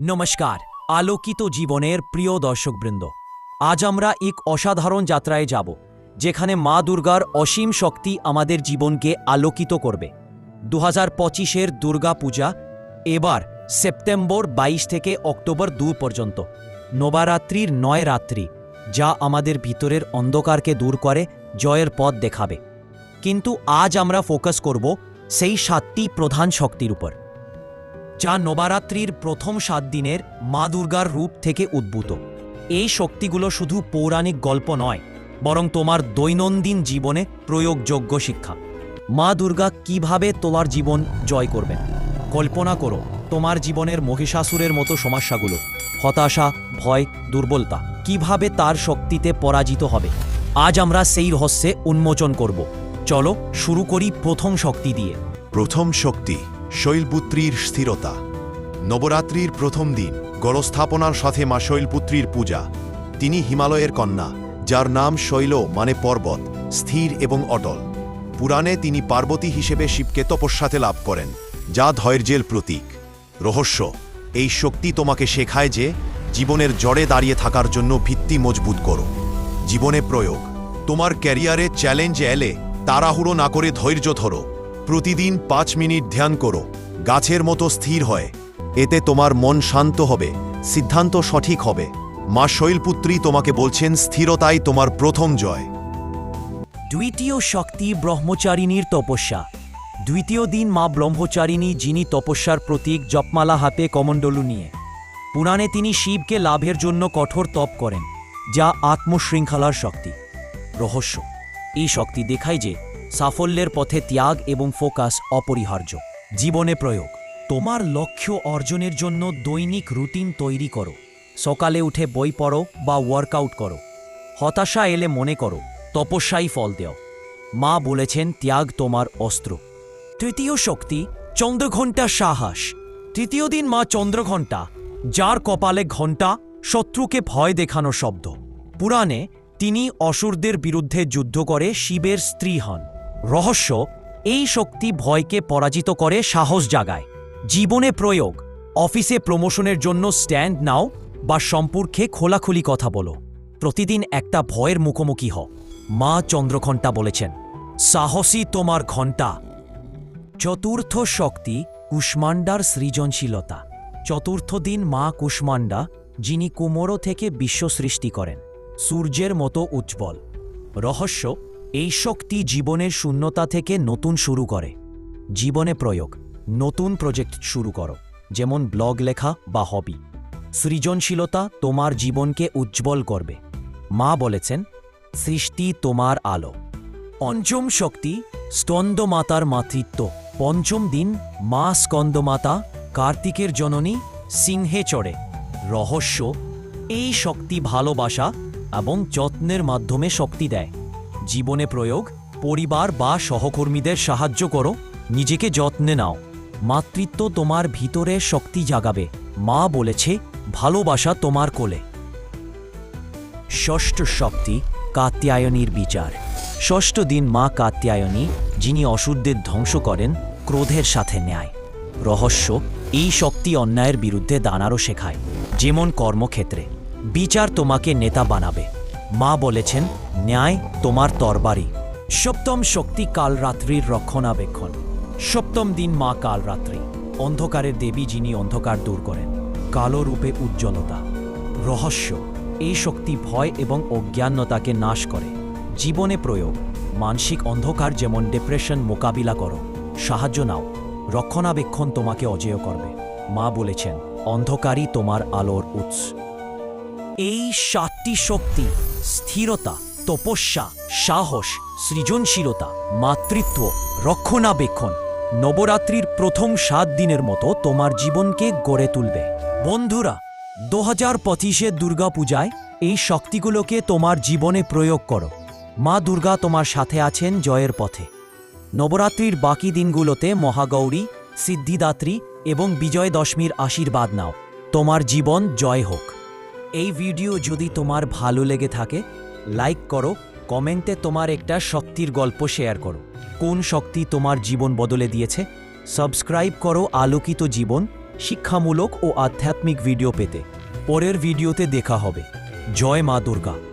নমস্কার, আলোকিত জীবনের প্রিয় দর্শকবৃন্দ। আজ আমরা এক অসাধারণ যাত্রায় যাব, যেখানে মা দুর্গার অসীম শক্তি আমাদের জীবনকে আলোকিত করবে। দু হাজার পঁচিশের দুর্গা পূজা এবার সেপ্টেম্বর বাইশ থেকে অক্টোবর দু পর্যন্ত, নবরাত্রির নয় রাত্রি, যা আমাদের ভিতরের অন্ধকারকে দূর করে জয়ের পথ দেখাবে। কিন্তু আজ আমরা ফোকাস করব সেই সাতটি প্রধান শক্তির উপর। যা নবরাত্রির প্রথম সাত দিনের মা দুর্গার রূপ থেকে উদ্ভূত। এই শক্তিগুলো শুধু পৌরাণিক গল্প নয়, বরং তোমার দৈনন্দিন জীবনে প্রয়োগযোগ্য শিক্ষা। মা দুর্গা কীভাবে তোমার জীবন জয় করবেন? কল্পনা করো, তোমার জীবনের মহিষাসুরের মতো সমস্যাগুলো, হতাশা, ভয়, দুর্বলতা, কীভাবে তার শক্তিতে পরাজিত হবে? আজ আমরা সেই রহস্যে উন্মোচন করব। চলো শুরু করি প্রথম শক্তি দিয়ে। প্রথম শক্তি শৈলপুত্রীর স্থিরতা। নবরাত্রির প্রথম দিন গড়স্থাপনার সাথে মা শৈলপুত্রীর পূজা। তিনি হিমালয়ের কন্যা, যার নাম শৈল মানে পর্বত, স্থির এবং অটল। পুরাণে তিনি পার্বতী হিসেবে শিবকে তপস্যাতে লাভ করেন, যা ধৈর্যের প্রতীক। রহস্য, এই শক্তি তোমাকে শেখায় যে, জীবনের জড়ে দাঁড়িয়ে থাকার জন্য ভিত্তি মজবুত করো। জীবনে প্রয়োগ, তোমার ক্যারিয়ারে চ্যালেঞ্জ এলে তাড়াহুড়ো না করে ধৈর্য ধরো। প্রতিদিন পাঁচ মিনিট ধ্যান করো। গাছের মতো স্থির হয়। এতে তোমার মন শান্ত হবে। সিদ্ধান্ত সঠিক হবে। মা শৈলপুত্রী তোমাকে বলছেন, স্থিরতাই তোমার প্রথম জয়। দ্বিতীয় শক্তি ব্রহ্মচারিণীর তপস্যা। দ্বিতীয় দিন মা ব্রহ্মচারিণী, যিনি তপস্যার প্রতীক, জপমালা হাতে কমণ্ডলু নিয়ে। পুরাণে তিনি শিবকে লাভের জন্য কঠোর তপ করেন, যা আত্মশৃঙ্খলার শক্তি। রহস্য। এই শক্তি দেখায় যে সাফল্যের পথে ত্যাগ এবং ফোকাস অপরিহার্য। জীবনে প্রয়োগ। তোমার লক্ষ্য অর্জনের জন্য দৈনিক রুটিন তৈরি করো। সকালে উঠে বই পড়ো বা ওয়ার্কআউট করো। হতাশা এলে মনে করো, তপস্যাই ফল দেও। মা বলেছেন, ত্যাগ তোমার অস্ত্র। তৃতীয় শক্তি, চন্দ্রঘণ্টা সাহস। তৃতীয় দিন মা চন্দ্রঘণ্টা, যার কপালে ঘণ্টা, শত্রুকে ভয় দেখানো শব্দ। পুরাণে তিনি অসুরদের বিরুদ্ধে যুদ্ধ করে শিবের স্ত্রী হন। রহস্য, এই শক্তি ভয়কে পরাজিত করে সাহস জাগায়। জীবনে প্রয়োগ, অফিসে প্রমোশনের জন্য স্ট্যান্ড নাও বা সম্পর্কে খোলাখুলি কথা বলো। প্রতিদিন একটা ভয়ের মুখোমুখি হ মা চন্দ্রঘণ্টা বলেছেন, সাহসী তোমার ঘণ্টা। চতুর্থ শক্তি কুষ্মান্ডার সৃজনশীলতা। চতুর্থ দিন মা কুষ্মান্ডা যিনি কুমোরো থেকে বিশ্ব সৃষ্টি করেন। সূর্যের মতো উজ্জ্বল। রহস্য এই শক্তি জীবনের শূন্যতা থেকে নতুন শুরু করে। জীবনে প্রয়োগ, নতুন প্রজেক্ট শুরু করো, যেমন ব্লগ লেখা বা হবি। সৃজনশীলতা তোমার জীবনকে উজ্জ্বল করবে। মা বলেছেন, সৃষ্টি তোমার আলো। পঞ্চম শক্তি, স্কন্দমাতার মাতৃত্ব। পঞ্চম দিন, মা স্কন্দমাতা, কার্তিকের জননী, সিংহে চড়ে। রহস্য, এই শক্তি ভালোবাসা এবং যত্নের মাধ্যমে শক্তি দেয়। জীবনে প্রয়োগ, পরিবার বা সহকর্মীদের সাহায্য করো, নিজেকে যত্নে নাও। মাতৃত্ব তোমার ভিতরে শক্তি জাগাবে। মা বলেছে, ভালোবাসা তোমার কোলে। ষষ্ঠ শক্তি, কাত্যায়নীর বিচার। ষষ্ঠ দিন মা কাত্যায়নী, যিনি অসুরদের ধ্বংস করেন, ক্রোধের সাথে ন্যায়। রহস্য, এই শক্তি অন্যায়ের বিরুদ্ধে দাঁড়ারও শেখায়। যেমন কর্মক্ষেত্রে। বিচার তোমাকে নেতা বানাবে। মা বলেছেন ন্যায় তোমার তরবারি। সপ্তম শক্তি কালরাত্রির রক্ষণাবেক্ষণ। সপ্তম দিন মা কালরাত্রি। অন্ধকারের দেবী যিনি অন্ধকার দূর করেন। কালো রূপে উজ্জ্বলতা। রহস্য। এই শক্তি ভয় এবং অজ্ঞানতাকে নাশ করে। জীবনে প্রয়োগ। মানসিক অন্ধকার যেমন ডিপ্রেশন মোকাবিলা করো। সাহায্য নাও। রক্ষণাবেক্ষণ তোমাকে অজেয় করবে। মা বলেছেন, অন্ধকারই তোমার আলোর উৎস। এই সাতটি শক্তি স্থিরতা তপস্যা, সাহস, সৃজনশীলতা, মাতৃত্ব, রক্ষণাবেক্ষণ নবরাত্রির প্রথম সাত দিনের মতো তোমার জীবনকে গড়ে তুলবে। বন্ধুরা দু হাজার পঁচিশের দুর্গাপূজায় এই শক্তিগুলোকে তোমার জীবনে প্রয়োগ করো। মা দুর্গা তোমার সাথে আছেন জয়ের পথে। নবরাত্রির বাকি দিনগুলোতে মহাগৌরী, সিদ্ধিদাত্রী এবং বিজয় দশমীর আশীর্বাদ নাও। তোমার জীবন জয় হোক। এই ভিডিও যদি তোমার ভালো লেগে থাকে লাইক করো, কমেন্টে তোমার একটা শক্তির গল্প শেয়ার করো। কোন শক্তি তোমার জীবন বদলে দিয়েছে? সাবস্ক্রাইব করো আলোকিত জীবন, শিক্ষামূলক ও আধ্যাত্মিক ভিডিও পেতে। পরের ভিডিওতে দেখা হবে। জয় মা দুর্গা।